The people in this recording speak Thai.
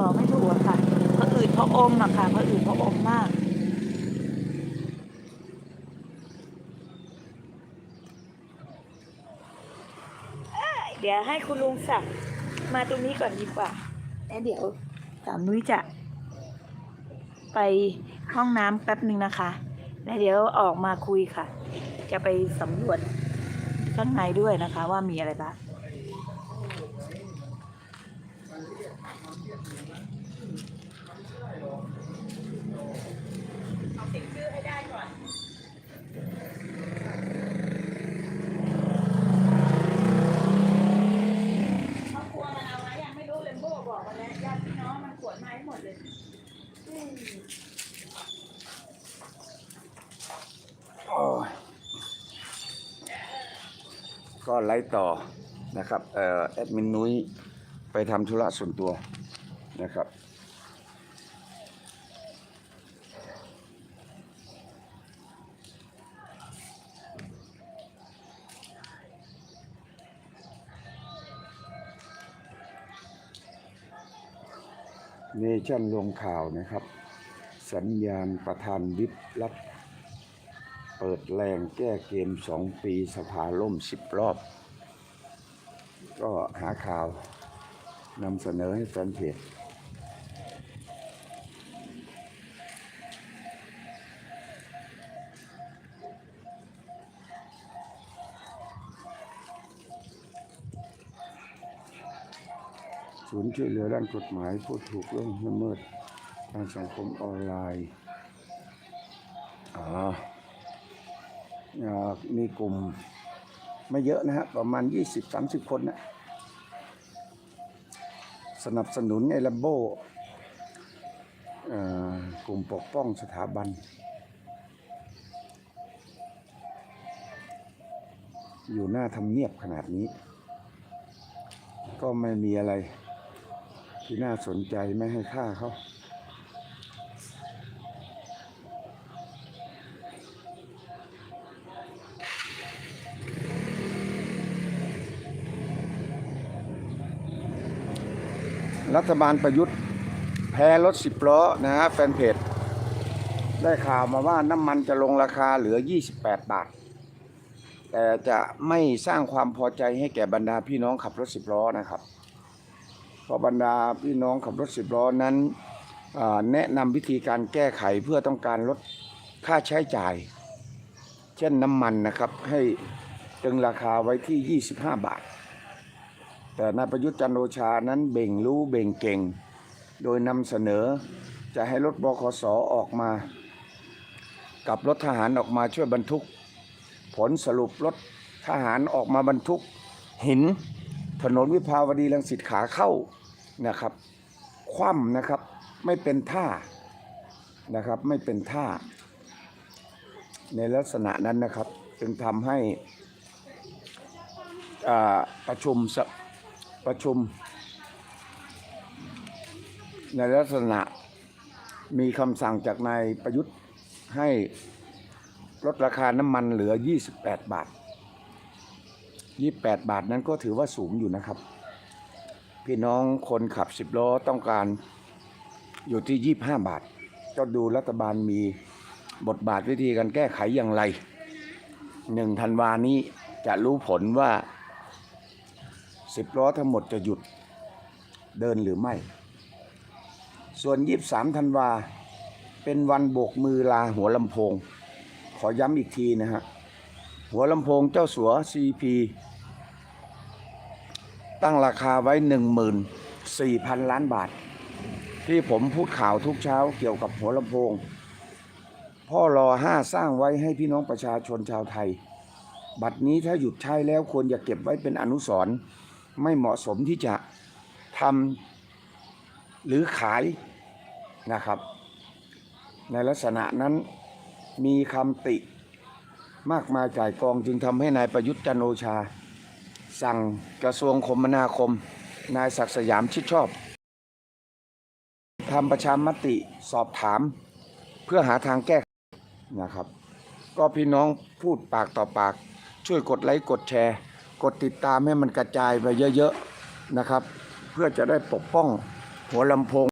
บอกไม่ถูกอะค่ะพระอืดพระอมอะค่ะพระอืดพระอมมาก เดี๋ยวให้คุณลุงศักดิ์มาตรงนี้ก่อนดีกว่า แล้วเดี๋ยวสามนุ้ยจะ ไปห้องน้ำแป๊บหนึ่งนะคะ แล้วเดี๋ยวออกมาคุยค่ะ จะไปสำรวจข้างในด้วยนะคะว่ามีอะไรบ้าง เอาติดชื่อให้ได้ก่อน ครอบครัวมันเอาไว้ยังไม่รู้เลยโบ้บอกมาแล้วญาติพี่น้องมันขวนมาให้หมดเลยอืมโอ้ยก็ไลฟ์ต่อนะครับ เอ่อแอดมินนุ้ย ไปทำธุระส่วนตัวนะครับ เนชั่นลงข่าวนะครับ สัญญาณประธานวิปรัฐเปิดแรงแก้เกมสองปีสภาล่มสิบรอบ ก็หาข่าว นำเสนอให้แฟนเพจศูนย์ช่วยเหลือด้านกฎหมายผู้ถูกล่วงละเมิดทางสังคมออนไลน์อ่ามีกลุ่มไม่เยอะนะฮะประมาณ 20-30 คนนะ สนับสนุนไอ้ลัมโบ่กลุ่มปกป้องสถาบัน อยู่หน้าทำเนียบขนาดนี้ ก็ไม่มีอะไรที่น่าสนใจไม่ให้ค่าเขา รัฐบาลประยุทธ์ แพ้รถสิบล้อนะฮะแฟนเพจได้ข่าวมาว่าน้ำมันจะลงราคาเหลือ 28 บาท แต่จะไม่สร้างความพอใจให้แก่บรรดาพี่น้องขับรถสิบล้อนะครับ เพราะบรรดาพี่น้องขับรถสิบล้อนั้นแนะนำวิธีการแก้ไขเพื่อต้องการลดค่าใช้จ่าย เช่นน้ำมันนะครับให้ตึงราคาไว้ที่ 25 บาท แต่นายประยุทธ์จันโอชานั้นเบ่งรู้เบ่งเก่ง โดยนำเสนอจะให้รถบขสออกมา กับรถทหารออกมาช่วยบรรทุก ผลสรุปรถทหารออกมาบรรทุก หินถนนวิภาวดีรังสิตขาเข้านะครับ คว่ำนะครับไม่เป็นท่านะครับไม่เป็นท่า ในลักษณะนั้นนะครับจึงทำให้อาประชุมส ประชุม ในลักษณะมีคำสั่งจากนายประยุทธ์ให้ลดราคาน้ำมันเหลือ 28 บาท 28 บาทนั้นก็ถือว่าสูงอยู่นะครับ พี่น้องคนขับ 10 ล้อต้องการอยู่ที่ 25 บาท ก็ดูรัฐบาลมีบทบาทวิธีการแก้ไขอย่างไรหนึ่งธันวานี้จะรู้ผลว่า 10ล้อทั้งหมดจะหยุดเดินหรือไม่ ส่วน 23ธันวา เป็นวันโบกมือลาหัวลำโพง ขอย้ำอีกทีนะฮะ หัวลำโพงเจ้าสัว CP ตั้งราคาไว้ 14,000 ล้านบาท ที่ผมพูดข่าวทุกเช้าเกี่ยวกับหัวลำโพง พ่อรอห้าสร้างไว้ให้พี่น้องประชาชนชาวไทย บัตรนี้ถ้าหยุดใช้แล้วควรอย่าเก็บไว้เป็นอนุสรณ์ ไม่เหมาะสมที่จะทำหรือขายนะครับ ในลักษณะนั้นมีคำติมากมายจ่ายกองจึงทำให้นายประยุทธ์จันโอชา สั่งกระทรวงคมนาคม นายศักดิ์สยามชิดชอบทำประชามติสอบถาม เพื่อหาทางแก้นะครับ ก็พี่น้องพูดปากต่อปาก ช่วยกดไลค์กดแชร์ กดติดตามให้มันกระจายไปเยอะๆนะครับ เพื่อจะได้ปกป้องหัวลำโพง